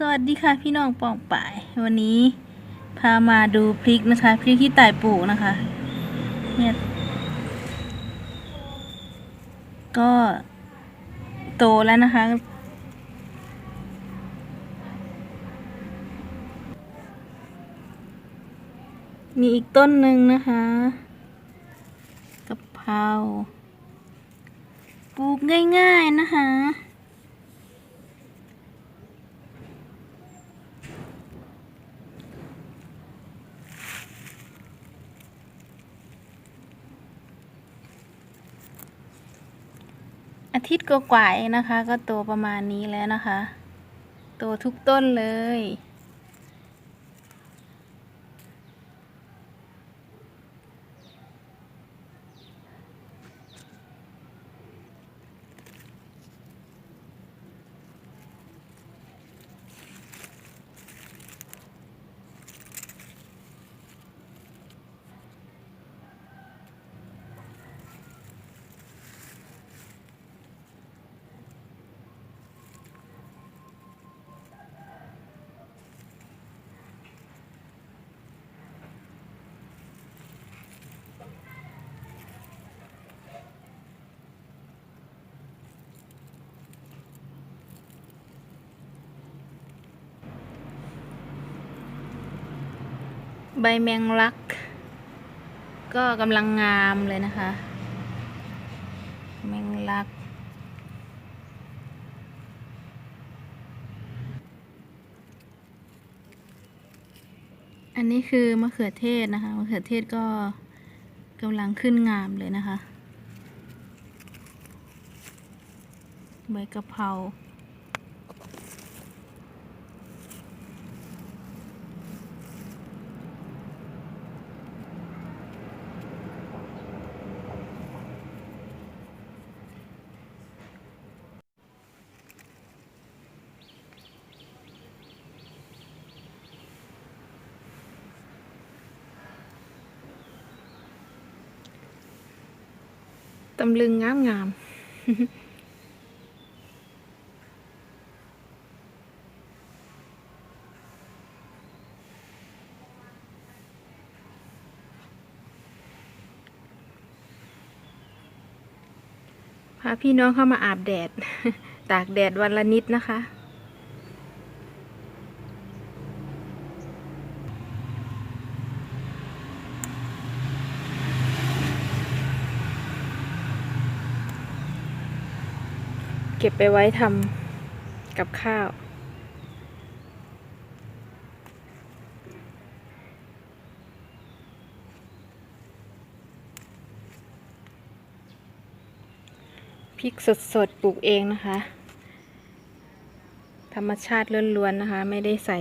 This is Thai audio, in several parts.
สวัสดีค่ะพี่น้องป่องป่าย วันนี้พามาดูพริกนะคะพริกที่ต่ายปลูกนะคะ เนี่ย ก็โตแล้วนะคะ มีอีกต้นหนึ่งนะคะกะเพราปลูกง่ายๆนะคะ อาทิตย์ก็กว่าๆเองนะคะ ก็โตประมาณนี้แล้วนะคะ โตทุกต้นเลย ใบแมงลัก ก็กำลังงามเลยนะคะ แมงลัก อันนี้คือมะเขือเทศนะคะ มะเขือเทศก็กำลังขึ้นงามเลยนะคะ ใบกะเพราำลึงงามงามพาพี่น้องเข้ามาอาบแดด ตากแดดวันละนิดนะคะ เก็บไปไว้ทำกับข้าว พริกสดๆ ปลูกเองนะคะ ธรรมชาติล้วนๆนะคะ ไม่ได้ใส่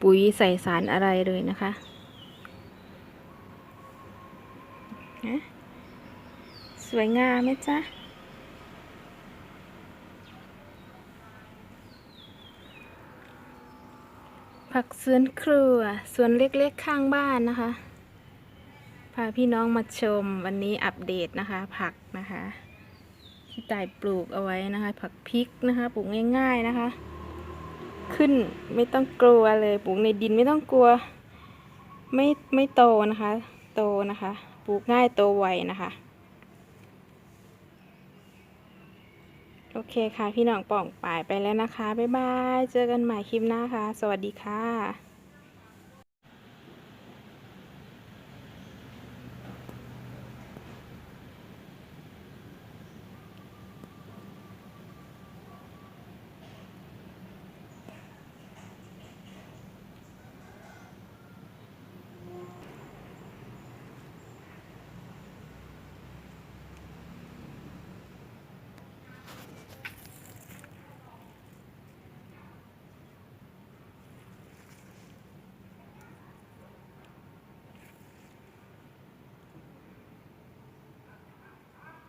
ปุ๋ยใส่สารอะไรเลยนะคะสวยงามไหมจ๊ะ ผักสวนครัวสวนเล็กๆข้างบ้านนะคะ พาพี่น้องมาชมวันนี้อัปเดตนะคะ ผักนะคะ ที่ตายปลูกเอาไว้นะคะ ผักพริกนะคะ ปลูกง่าย ๆนะคะ ขึ้นไม่ต้องกลัวเลยปลูกในดินไม่ต้องกลัว ไม่ไม่โตนะคะ โตนะคะ ปลูกง่ายโตไวนะคะ โอเคค่ะ พี่น้องป่องป่ายไปแล้วนะคะ บ๊ายบาย เจอกันใหม่คลิปหน้าค่ะ สวัสดีค่ะ